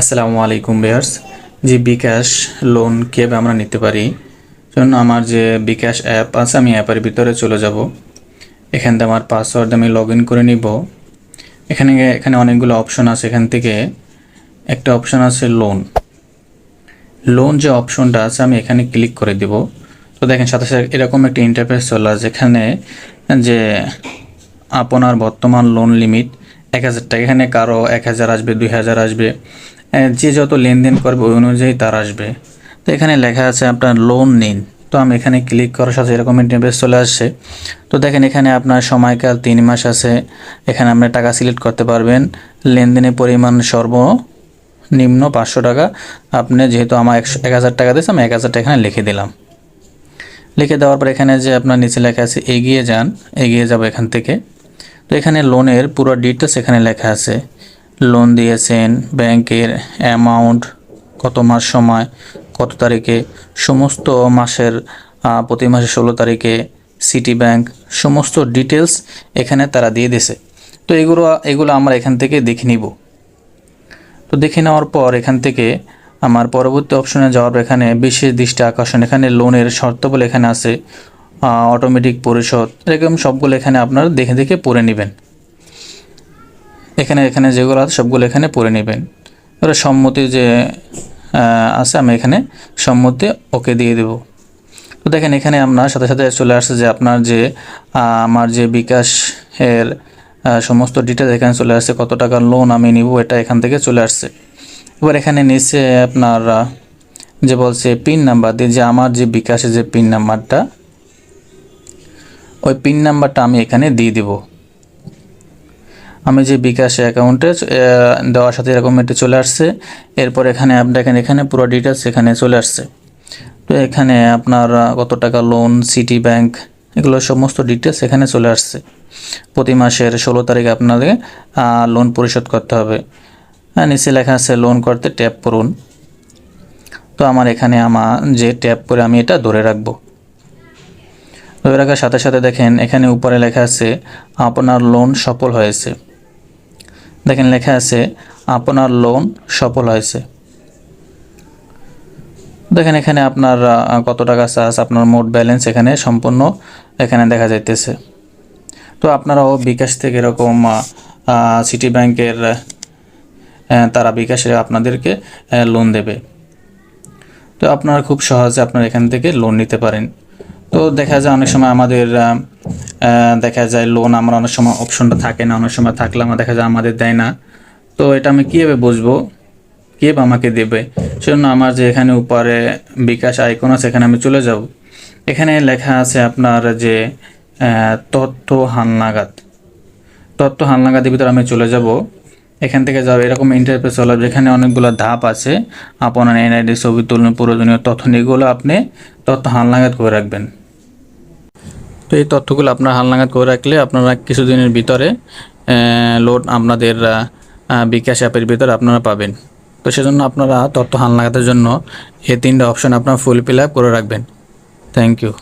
আসসালামু আলাইকুম বেয়ার্স যে বিকাশ লোন কীভাবে আমরা নিতে পারি? জন্য আমার যে বিকাশ অ্যাপ আছে, আমি অ্যাপের ভিতরে চলে যাব। এখান থেকে আমার পাসওয়ার্ড আমি লগ করে নিব। এখানে এখানে অনেকগুলো অপশন আছে। এখান থেকে একটা অপশন আছে লোন লোন যে অপশনটা আছে, আমি এখানে ক্লিক করে দিব। তো দেখেন, সাথে সাথে এরকম একটা ইন্টারফেস চলে যেখানে যে আপনার বর্তমান লোন লিমিট এক হাজার টাকা। এখানে কারও এক হাজার আসবে, দুই হাজার আসবে। যে যত লেনদেন করবে ওই অনুযায়ী তার আসবে। তো এখানে লেখা আছে আপনার লোন নিন। তো আমি এখানে ক্লিক করার সাথে এরকম ইন্টারফেস চলে আসছে। তো দেখেন এখানে আপনার সময়কাল তিন মাস আছে। এখানে আপনি টাকা সিলেক্ট করতে পারবেন। লেনদেনের পরিমাণ সর্বনিম্ন পাঁচশো টাকা। আপনি যেহেতু আমার একশো, এক হাজার টাকা দিয়েছে, আমি এক হাজার টাকা এখানে লিখে দিলাম। লিখে দেওয়ার পর এখানে যে আপনার নিচে লেখা আছে, এগিয়ে যান। এগিয়ে যাব এখান থেকে। তো এখানে লোনের পুরো ডিটেলস এখানে লেখা আছে। লোন দিয়েছেন, ব্যাংকের অ্যামাউন্ট কত মাস সময়, কত তারিখে, সমস্ত মাসের প্রতি মাসে ষোলো তারিখে সিটি ব্যাংক সমস্ত ডিটেলস এখানে তারা দিয়ে দিছে তো এগুলো এগুলো আমরা এখান থেকে দেখে নিব। তো দেখে নেওয়ার পর এখান থেকে আমার পরবর্তী অপশনে যাওয়ার এখানে বিশেষ দৃষ্টি আকর্ষণ, এখানে লোনের শর্ত বলে এখানে আছে অটোমেটিক পরিশোধ, এরকম সবগুলো এখানে আপনারা দেখে দেখে পড়ে নেবেন। এখানে এখানে যেগুলো আছে, সবগুলো এখানে পড়ে নেবেন। এবার সম্মতি যে আছে, আমি এখানে সম্মতি ওকে দিয়ে দেব। তো দেখেন, এখানে আপনার সাথে সাথে চলে আসছে যে আপনার যে আমার যে বিকাশ এর সমস্ত ডিটেলস এখানে চলে আসছে, কত টাকার লোন আমি নিব, এটা এখান থেকে চলে আসছে। এবার এখানে নিচে আপনার যে বলছে পিন নাম্বার দিয়ে যে আমার যে বিকাশের যে পিন নাম্বারটা ওই পিন নাম্বারটা আমি এখানে দিয়ে দিব। আমি যে বিকাশ অ্যাকাউন্টে দেওয়ার সাথে এরকম একটি চলে আসছে। এরপর এখানে আপনি দেখেন, এখানে পুরো ডিটেলস এখানে চলে আসছে। তো এখানে আপনার কত টাকা লোন সিটি ব্যাংক এগুলো সমস্ত ডিটেলস এখানে চলে আসছে। প্রতি মাসের ষোলো তারিখে আপনাদের লোন পরিশোধ করতে হবে। হ্যাঁ নিচে লেখা আছে লোন করতে ট্যাপ করুন। তো আমার এখানে আমার যে ট্যাপ করে আমি এটা ধরে রাখব। ধরে রাখার সাথে সাথে দেখেন, এখানে উপরে লেখা আছে, আপনার লোন সফল হয়েছে। দেখেন লেখা আছে, আপনার লোন সফল হয়েছে। দেখেন এখানে আপনার কত টাকা চার্জ, আপনার মোট ব্যালেন্স এখানে সম্পূর্ণ এখানে দেখা যাইতেছে। তো আপনারাও বিকাশ থেকে এরকম সিটি ব্যাংকের তারা বিকাশে আপনাদেরকে লোন দেবে। তো আপনারা খুব সহজে আপনারা এখান থেকে লোন নিতে পারেন। তো দেখা যায় অনেক সময় আমাদের দেখা যায় লোন আমার অনেক সময় অপশনটা থাকে না, অনেক সময় থাকলে আমার দেখা যায় আমাদের দেয় না। তো এটা আমি কীভাবে বুঝব? কে আমাকে দেবে? সেজন্য আমার যে এখানে উপরে বিকাশ আইকন আছে, এখানে আমি চলে যাব। এখানে লেখা আছে আপনার যে তথ্য হালনাগাদ। তথ্য হালনাগাদের ভিতরে আমি চলে যাব। এখান থেকে যাব এরকম ইন্টারফেস চলে যেখানে অনেকগুলো ধাপ আছে। আপনার এনআইডি ছবি তুলন, প্রয়োজনীয় তথ্য নিয়ে এগুলো আপনি তথ্য হালনাগাদ করে রাখবেন। তো এই তথ্যগুলো আপনার হালনাগাদ করে রাখলে আপনারা কিছুদিনের ভিতরে লোড আপনাদের বিকাশ অ্যাপের ভিতরে আপনারা পাবেন। তো সেজন্য আপনারা তথ্য হালনাগাদের জন্য এই তিনটা অপশন আপনারা ফুল ফিল আপ করে রাখবেন। Thank you.